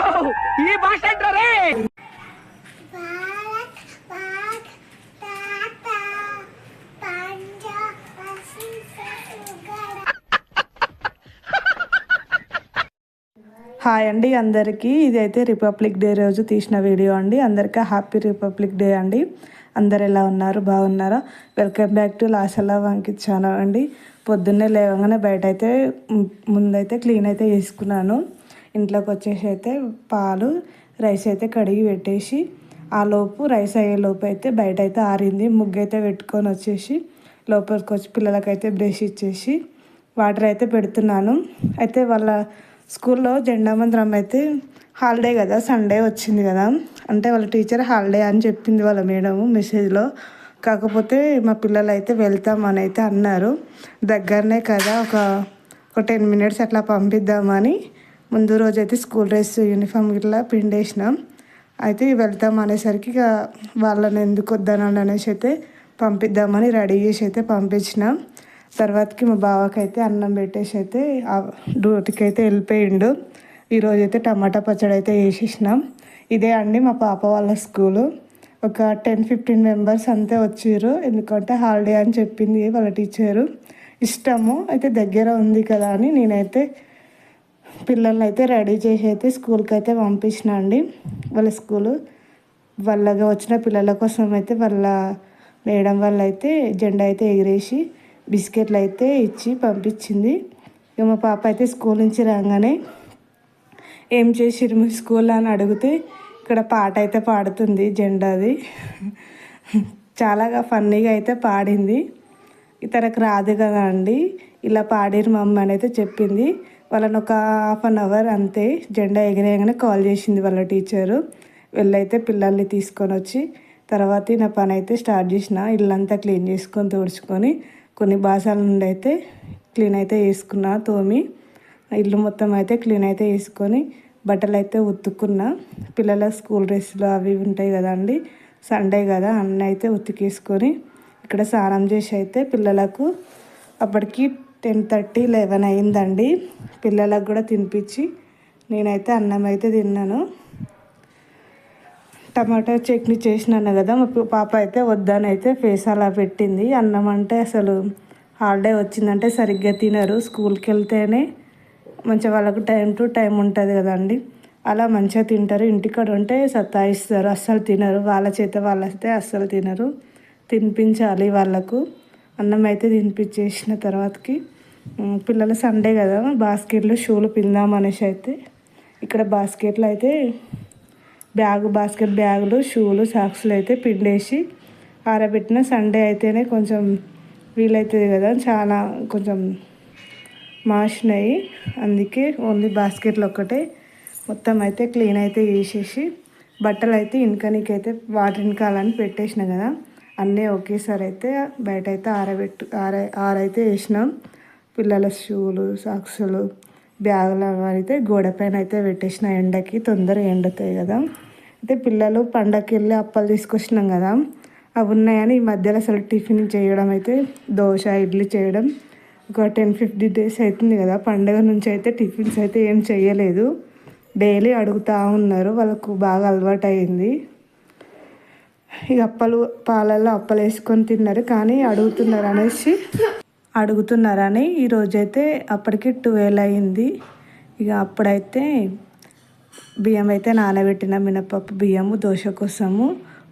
ఈ భాష అంటారే. హాయ్ అండి అందరికీ. ఇదైతే రిపబ్లిక్ డే రోజు తీసిన వీడియో అండి. అందరికీ హ్యాపీ రిపబ్లిక్ డే అండి. అందరు ఎలా ఉన్నారు? బాగున్నారా? వెల్కమ్ బ్యాక్ టు లాసలా వంకిత్ ఛానల్ అండి. పొద్దున్నే లేవగానే బయట అయితే ముందైతే క్లీన్ అయితే చేసుకున్నాను. ఇంట్లోకి వచ్చేసి అయితే పాలు రైస్ అయితే కడిగి పెట్టేసి ఆ లోపు రైస్ అయ్యే లోపు అయితే బయట అయితే ఆరింది. ముగ్గు అయితే పెట్టుకొని వచ్చేసి లోపలికి వచ్చి పిల్లలకైతే బ్రష్ ఇచ్చేసి వాటర్ అయితే పెడుతున్నాను. అయితే వాళ్ళ స్కూల్లో జెండా మంత్రం అయితే హాలిడే కదా సండే వచ్చింది కదా. అంటే వాళ్ళ టీచర్ హాలిడే అని చెప్పింది వాళ్ళ మేడము మెసేజ్లో. కాకపోతే మా పిల్లలు అయితే వెళ్తామని అయితే అన్నారు. దగ్గరనే కదా ఒక ఒక టెన్ మినిట్స్ అట్లా పంపిద్దామని ముందు రోజు అయితే స్కూల్ డ్రెస్ యూనిఫామ్ ఇట్లా పిండేసినాం అయితే వెళ్తాం అనేసరికి ఇక వాళ్ళని ఎందుకు వద్దనండి అనేసి అయితే పంపిద్దామని రెడీ చేసి అయితే పంపించినాం. తర్వాతకి మా బావకైతే అన్నం పెట్టేసి అయితే డ్యూటీకి అయితే వెళ్ళిపోయిండు. ఈరోజు అయితే టమాటా పచ్చడి అయితే వేసేసినాం ఇదే అండి మా పాప వాళ్ళ స్కూలు. ఒక టెన్ ఫిఫ్టీన్ మెంబర్స్ అంతే వచ్చారు ఎందుకంటే హాలిడే అని చెప్పింది వాళ్ళ టీచరు. ఇష్టము అయితే దగ్గర ఉంది కదా అని నేనైతే పిల్లల్ని అయితే రెడీ చేసి అయితే స్కూల్కి అయితే పంపించిన అండి వాళ్ళ స్కూలు వాళ్ళగా వచ్చిన పిల్లల కోసం అయితే వాళ్ళ మేడం వాళ్ళు అయితే జెండా అయితే ఎగిరేసి బిస్కెట్లు అయితే ఇచ్చి పంపించింది. ఇక మా పాప అయితే స్కూల్ నుంచి రాగానే ఏం చేసిరు మీ స్కూల్ అని అడిగితే ఇక్కడ పాట అయితే పాడుతుంది జెండాది. చాలా ఫన్నీగా అయితే పాడింది. తనకు రాదు కదా అండి. ఇలా పాడిరు మమ్మీ అని అయితే చెప్పింది. వాళ్ళని ఒక హాఫ్ అన్ అవర్ అంతే జెండా ఎగిరేయగానే కాల్ చేసింది వాళ్ళ టీచరు. వెళ్ళైతే పిల్లల్ని తీసుకొని వచ్చి తర్వాత నా పని అయితే స్టార్ట్ చేసిన. ఇల్లంతా క్లీన్ చేసుకొని తుడుచుకొని కొన్ని బాసాల నుండి అయితే క్లీన్ అయితే వేసుకున్నా తోమి ఇల్లు మొత్తం అయితే క్లీన్ అయితే వేసుకొని బట్టలు అయితే ఉతుక్కున్నా. పిల్లల స్కూల్ డ్రెస్సులు అవి ఉంటాయి కదా అండి సండే కదా అన్నీ అయితే ఉతికేసుకొని ఇక్కడ స్నానం చేసి అయితే పిల్లలకు అప్పటికి టెన్ థర్టీ లెవెన్ అయిందండి. పిల్లలకు కూడా తినిపించి నేనైతే అన్నం అయితే తిన్నాను. టమాటా చట్నీ చేసినాను కదా మా పాప అయితే వద్దని అయితే ఫేస్ అలా పెట్టింది. అన్నం అంటే అసలు హాలిడే వచ్చిందంటే సరిగ్గా తినరు. స్కూల్కి వెళ్తేనే మంచిగా వాళ్ళకు టైం టు టైం ఉంటుంది కదండి. అలా మంచిగా తింటారు. ఇంటికాడ ఉంటే సతాయిస్తారు. అస్సలు తినరు. వాళ్ళ చేత వాళ్ళైతే అస్సలు తినరు. తినిపించాలి వాళ్ళకు. అన్నం అయితే తినిపించేసిన తర్వాతకి పిల్లల సండే కదా బాస్కెట్లో షూలు పిందాం అనేసి అయితే ఇక్కడ బాస్కెట్లు అయితే బ్యాగ్ బాస్కెట్ బ్యాగులు షూలు సాక్స్లు అయితే పిండేసి ఆరబెట్టిన సండే అయితేనే కొంచెం వీలవుతుంది కదా చాలా కొంచెం మాసినాయి అందుకే ఓన్లీ బాస్కెట్లు ఒక్కటే. మొత్తం అయితే క్లీన్ అయితే చేసేసి బట్టలు అయితే ఇంకనికైతే వాటర్ ఇనకాలని పెట్టేసిన కదా. అన్నీ ఒకేసారి అయితే బయట అయితే ఆరబెట్టు ఆర ఆరైతే వేసినాం. పిల్లల షూలు సాక్సులు బ్యాగులు అయితే గోడ పైన అయితే పెట్టేసిన. ఎండకి తొందరగా ఎండుతాయి కదా. అయితే పిల్లలు పండగకి వెళ్ళి అప్పలు తీసుకొచ్చినాం కదా. అవి ఉన్నాయని ఈ మధ్యలో అసలు టిఫిన్ చేయడం అయితే దోశ ఇడ్లీ చేయడం ఒక టెన్ ఫిఫ్టీ డేస్ అవుతుంది కదా. పండగ నుంచి అయితే టిఫిన్స్ అయితే ఏం చేయలేదు. డైలీ అడుగుతూ ఉన్నారు. వాళ్ళకు బాగా అలవాటు అయింది ఇక అప్పలు పాలల్లో అప్పలు వేసుకొని తిన్నారు కానీ అడుగుతున్నారు అనేసి అడుగుతున్నారని ఈరోజైతే అప్పటికి ట్వెల్వ్ అయింది ఇక అప్పుడైతే బియ్యం అయితే నానబెట్టిన మినపప్పు బియ్యము దోశ కోసము.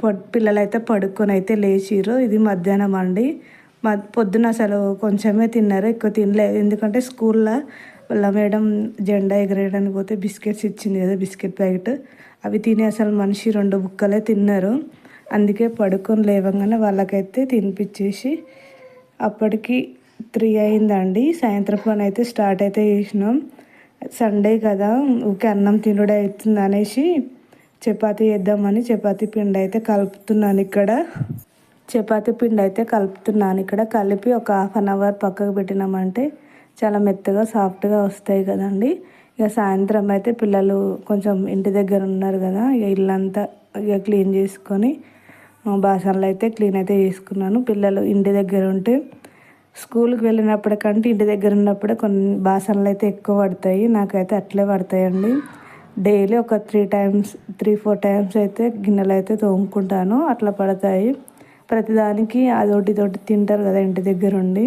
పొడ్ పిల్లలైతే పడుకొని అయితే లేచిర్రు. ఇది మధ్యాహ్నం అండి. మ పొద్దున అసలు కొంచెమే తిన్నారు. ఎక్కువ తినలేదు ఎందుకంటే స్కూల్లో వాళ్ళ మేడం జెండా ఎగరేయడానికి పోతే బిస్కెట్స్ ఇచ్చింది కదా బిస్కెట్ ప్యాకెట్. అవి తిని అసలు మనిషి రెండు బుక్కలే తిన్నారు. అందుకే పడుకొని లేవగానే వాళ్ళకైతే తినిపించేసి అప్పటికి త్రీ అయిందండి. సాయంత్రం పని అయితే స్టార్ట్ అయితే చేసినాం. సండే కదా ఊకే అన్నం తినడం అవుతుంది అనేసి చపాతీ వేద్దామని చపాతీ పిండి అయితే కలుపుతున్నాను ఇక్కడ. చపాతీ పిండి అయితే కలుపుతున్నాను ఇక్కడ. కలిపి ఒక హాఫ్ అన్ అవర్ పక్కకు పెట్టినామంటే చాలా మెత్తగా సాఫ్ట్గా వస్తాయి కదండి. ఇక సాయంత్రం అయితే పిల్లలు కొంచెం ఇంటి దగ్గర ఉన్నారు కదా ఇక ఇల్లంతా ఇక క్లీన్ చేసుకొని బాసనలు అయితే క్లీన్ అయితే చేసుకున్నాను. పిల్లలు ఇంటి దగ్గర ఉంటే స్కూల్కి వెళ్ళినప్పటికంటే ఇంటి దగ్గర ఉన్నప్పుడే కొన్ని బాసనలు అయితే ఎక్కువ పడతాయి. నాకైతే అట్లే పడతాయండి. డైలీ ఒక three times three four times అయితే గిన్నెలు అయితే తోముకుంటాను. అట్లా పడతాయి. ప్రతిదానికి అదొకటి తోటి తింటారు కదా ఇంటి దగ్గర ఉండి.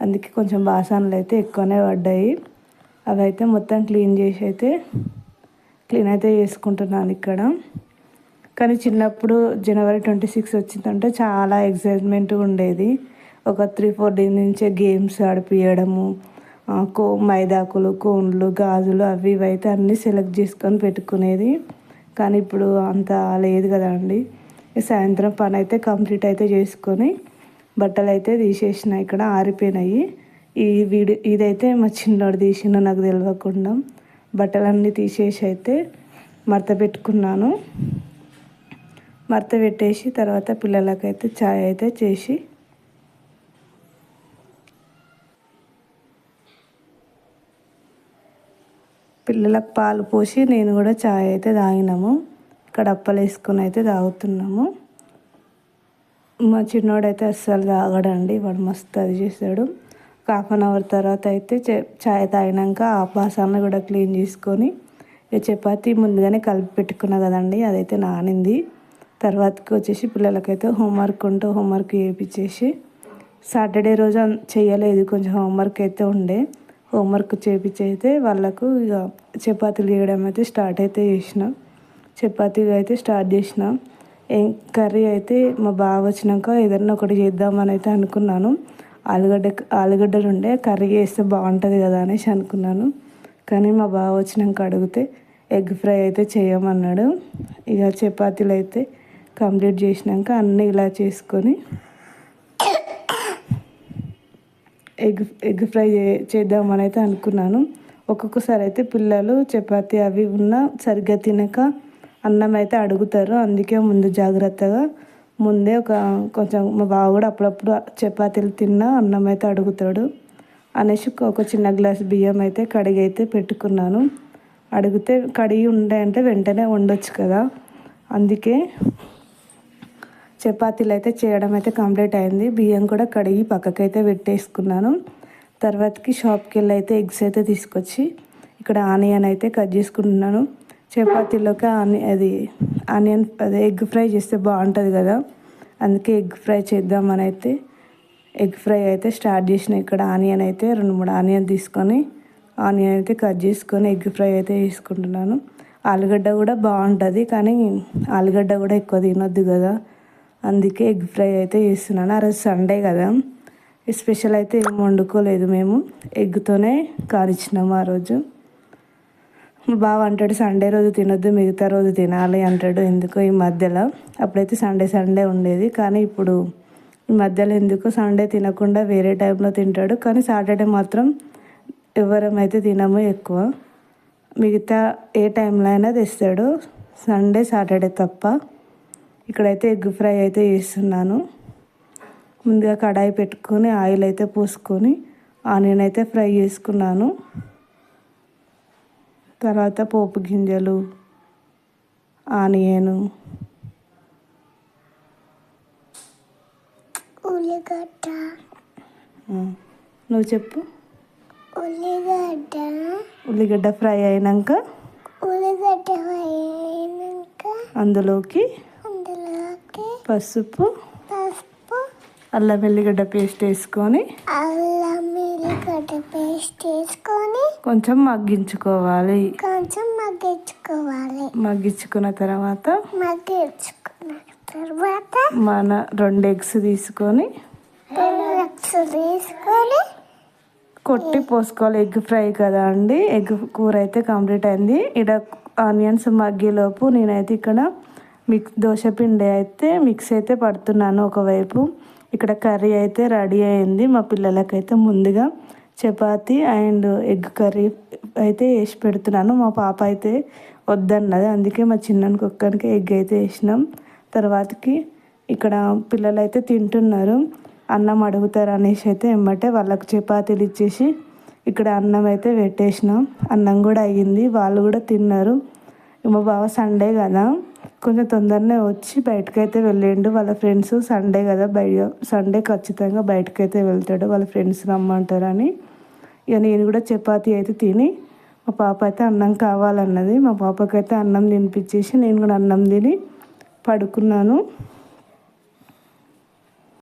అందుకే కొంచెం బాసనలు అయితే ఎక్కువనే పడ్డాయి. అవి అయితే మొత్తం క్లీన్ చేసి అయితే క్లీన్ అయితే చేసుకుంటున్నాను ఇక్కడ. కానీ చిన్నప్పుడు జనవరి ట్వంటీ సిక్స్ వచ్చిందంటే చాలా ఎగ్జైట్మెంట్ ఉండేది. ఒక త్రీ ఫోర్ డేస్ నుంచే గేమ్స్ ఆడిపియడము కో మైదాకులు కోన్లు గాజులు అవి ఇవి అయితే అన్నీ సెలెక్ట్ చేసుకొని పెట్టుకునేది. కానీ ఇప్పుడు అంత లేదు కదా అండి. సాయంత్రం పని అయితే కంప్లీట్ అయితే చేసుకొని బట్టలు అయితే తీసేసిన ఇక్కడ ఆరిపోయినాయి. ఈ వీడియో ఇదైతే మా చిన్నోడు తీసిన నాకు తెలియకుండా బట్టలన్నీ తీసేసి అయితే మడత పెట్టుకున్నాను. మరత పెట్టేసి తర్వాత పిల్లలకైతే చాయ్ అయితే చేసి పిల్లలకు పాలు పోసి నేను కూడా చాయ్ అయితే తాగినాము. ఇక్కడ అప్పలు వేసుకొని అయితే తాగుతున్నాము. మా చిన్నోడైతే అస్సలు తాగడండి వాడు మస్తు అది చేశాడు. ఒక హాఫ్ అన్ అవర్ తర్వాత అయితే ఛాయ్ చాయ్ తాగినాక ఆ బాసాన్ని కూడా క్లీన్ చేసుకొని ఇక చపాతీ ముందుగానే కలిపి పెట్టుకున్నా కదండి అదైతే నానింది. తర్వాతకి వచ్చేసి పిల్లలకైతే హోంవర్క్ ఉంటూ హోంవర్క్ చేయించేసి సాటర్డే రోజు చేయలేదు కొంచెం హోంవర్క్ అయితే ఉండే. హోంవర్క్ చేయించైతే అయితే వాళ్ళకు ఇక చపాతీలు చేయడం అయితే స్టార్ట్ అయితే చేసిన. చపాతీలు అయితే స్టార్ట్ చేసిన. ఏం కర్రీ అయితే మా బావ వచ్చినాక ఏదన్నా ఒకటి చేద్దామని అయితే అనుకున్నాను. ఆలుగడ్డ ఆలుగడ్డలు ఉండే కర్రీ చేస్తే బాగుంటుంది కదా అనేసి అనుకున్నాను. కానీ మా బావ వచ్చినాక అడిగితే ఎగ్ ఫ్రై అయితే చేయమన్నాడు. ఇక చపాతీలు అయితే కంప్లీట్ చేసినాక అన్నీ ఇలా చేసుకొని ఎగ్ ఎగ్ ఫ్రై చే చేద్దామని అయితే అనుకున్నాను. ఒక్కొక్కసారి అయితే పిల్లలు చపాతి అవి ఉన్నా సరిగ్గా తినక అన్నం అయితే అడుగుతారు. అందుకే ముందు జాగ్రత్తగా ముందే ఒక కొంచెం మా బావ కూడా అప్పుడప్పుడు చపాతీలు తిన్నా అన్నం అయితే అడుగుతాడు అనేసి ఒక చిన్న గ్లాస్ బియ్యం అయితే కడిగి అయితే పెట్టుకున్నాను. అడిగితే కడిగి ఉండే అంటే వెంటనే వండొచ్చు కదా. అందుకే చపాతీలు అయితే చేయడం అయితే కంప్లీట్ అయింది. బియ్యం కూడా కడిగి పక్కకైతే పెట్టేసుకున్నాను. తర్వాతకి షాప్కి వెళ్ళి అయితే ఎగ్స్ అయితే తీసుకొచ్చి ఇక్కడ ఆనియన్ అయితే కట్ చేసుకుంటున్నాను. చపాతీలోకి ఆని అది ఆనియన్ అదే ఎగ్ ఫ్రై చేస్తే బాగుంటుంది కదా. అందుకే ఎగ్ ఫ్రై చేద్దామని అయితే ఎగ్ ఫ్రై అయితే స్టార్ట్ చేసిన ఇక్కడ ఆనియన్ అయితే రెండు మూడు ఆనియన్ తీసుకొని ఆనియన్ అయితే కట్ చేసుకొని ఎగ్ ఫ్రై అయితే చేసుకుంటున్నాను. ఆలుగడ్డ కూడా బాగుంటుంది కానీ ఆలుగడ్డ కూడా ఎక్కువ తినొద్దు కదా. అందుకే ఎగ్ ఫ్రై అయితే చేస్తున్నాను. ఆ రోజు సండే కదా. స్పెషల్ అయితే ఏం వండుకోలేదు మేము. ఎగ్తోనే కానిచ్చినాము ఆ రోజు. మా బావ అంటాడు సండే రోజు తినొద్దు మిగతా రోజు తినాలి అంటాడు. ఎందుకో ఈ మధ్యలో. అప్పుడైతే సండే సండే ఉండేది. కానీ ఇప్పుడు ఈ మధ్యలో ఎందుకో సండే తినకుండా వేరే టైంలో తింటాడు. కానీ సాటర్డే మాత్రం ఎవరమైతే తినము ఎక్కువ. మిగతా ఏ టైంలో అయినా తెస్తాడు. సండే సాటర్డే తప్ప ఇక్కడైతే ఎగ్ ఫ్రై అయితే చేస్తున్నాను. ముందుగా కడాయి పెట్టుకొని ఆయిల్ అయితే పోసుకొని ఆనియన్ అయితే ఫ్రై చేసుకున్నాను. తర్వాత పోపు గింజలు ఆనియను ఉల్లిగడ్డ. నువ్వు చెప్పు. ఉల్లిగడ్డ. ఉల్లిగడ్డ ఫ్రై అయినాక ఉల్లిగడ్డ వేయనాక అందులోకి అందులోకి పసుపు పసుపు అల్లం వెల్లిగడ్డ పేస్ట్ వేసుకొని అల్లం ఉల్లిగడ్డ పేస్ట్ వేసుకొని కొంచెం మగ్గించుకోవాలి. కొంచెం మగ్గించుకోవాలి. మగ్గించుకున్న తర్వాత మగ్గించుకున్న తర్వాత మన రెండు ఎగ్స్ తీసుకొని మిక్స్ తీసుకొని కొట్టి పోసుకోవాలి. ఎగ్ ఫ్రై కదా అండి? ఎగ్ కూర అయితే కంప్లీట్ అయింది. ఇక్కడ ఆనియన్స్ మగ్గేలోపు నేనైతే ఇక్కడ మిక్స్ దోశ పిండి అయితే మిక్స్ అయితే పడుతున్నాను ఒకవైపు. ఇక్కడ కర్రీ అయితే రెడీ అయింది మా పిల్లలకైతే ముందుగా. చపాతి అండ్ ఎగ్ కర్రీ అయితే వేసి పెడుతున్నాను. మా పాప అయితే వద్దన్నది. అందుకే మా చిన్నకి ఒక్కరికి ఎగ్ అయితే వేసినాం. తర్వాతకి ఇక్కడ పిల్లలు అయితే తింటున్నారు. అన్నం అడుగుతారు అనేసి అయితే ఎమ్మటే వాళ్ళకు చపాతీలు ఇచ్చేసి ఇక్కడ అన్నం అయితే పెట్టేసినాం. అన్నం కూడా అయ్యింది. వాళ్ళు కూడా తిన్నారు. మా బావ సండే కదా. కొంచెం తొందరనే వచ్చి బయటకైతే వెళ్ళిండు. వాళ్ళ ఫ్రెండ్స్ సండే కదా బయ సండే ఖచ్చితంగా బయటకైతే వెళ్తాడు. వాళ్ళ ఫ్రెండ్స్ రమ్మంటారని. ఇక నేను కూడా చపాతీ అయితే తిని మా పాప అయితే అన్నం కావాలన్నది. మా పాపకైతే అన్నం తినిపించేసి నేను కూడా అన్నం తిని పడుకున్నాను.